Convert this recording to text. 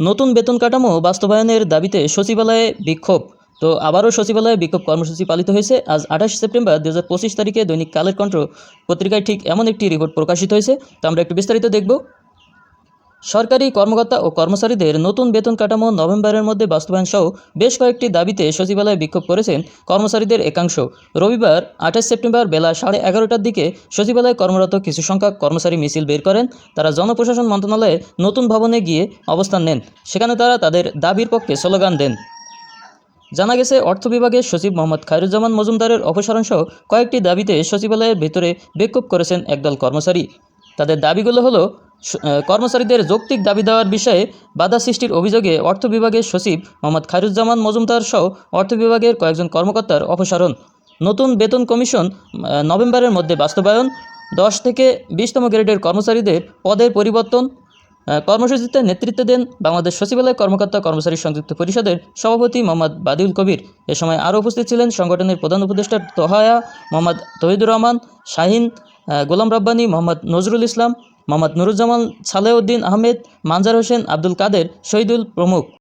নতুন বেতন কাঠামো বাস্তবায়নের দাবিতে সচিবালয়ে বিক্ষোভ। তো আবারও সচিবালয়ে বিক্ষোভ কর্মসূচি পালিত হয়েছে। আজ আঠাশ সেপ্টেম্বর দু হাজার পঁচিশ তারিখে দৈনিক কালের কণ্ঠ পত্রিকায় ঠিক এমন একটি রিপোর্ট প্রকাশিত হয়েছে। তো আমরা একটু বিস্তারিত দেখব। সরকারি কর্মকর্তা ও কর্মচারীদের নতুন বেতন কাঠামো নভেম্বরের মধ্যে বাস্তবায়ন সহ বেশ কয়েকটি দাবিতে সচিবালয়ে বিক্ষোভ করেছেন কর্মচারীদের একাংশ। রবিবার আঠাশ সেপ্টেম্বর বেলা সাড়ে এগারোটার দিকে সচিবালয়ে কর্মরত কিছু সংখ্যক কর্মচারী মিছিল বের করেন। তারা জনপ্রশাসন মন্ত্রণালয়ে নতুন ভবনে গিয়ে অবস্থান নেন। সেখানে তারা তাদের দাবির পক্ষে স্লোগান দেন। জানা গেছে, অর্থ বিভাগের সচিব মোহাম্মদ খায়রুজ্জামান মজুমদারের অপসারণ সহ কয়েকটি দাবিতে সচিবালয়ের ভেতরে বিক্ষোভ করেছেন একদল কর্মচারী। তাদের দাবিগুলো হলো কর্মচারীদের যৌক্তিক দাবি দেওয়ার বিষয়ে বাধা সৃষ্টির অভিযোগে অর্থ বিভাগের সচিব মোহাম্মদ খায়রুজ্জামান মজুমদার সহ অর্থ বিভাগের কয়েকজন কর্মকর্তার অপসারণ। নতুন বেতন কমিশন নভেম্বরের মধ্যে বাস্তবায়ন। দশ থেকে বিশতম গ্রেডের কর্মচারীদের পদের পরিবর্তন। কর্মসূচিতে নেতৃত্ব দেন বাংলাদেশ সচিবালয় কর্মকর্তা কর্মচারী সংযুক্ত পরিষদের সভাপতি মোহাম্মদ বাদিউল কবির। এ সময় আরও উপস্থিত ছিলেন সংগঠনের প্রধান উপদেষ্টা তোহায়া, মোহাম্মদ তহিদুর রহমান, শাহিন গোলাম রব্বানী, মোহাম্মদ নজরুল ইসলাম, মোহাম্মদ নুরুজ্জামান সালেউদ্দিন আহমেদ, মানজার হোসেন আব্দুল কাদের, শহীদুল প্রমুখ।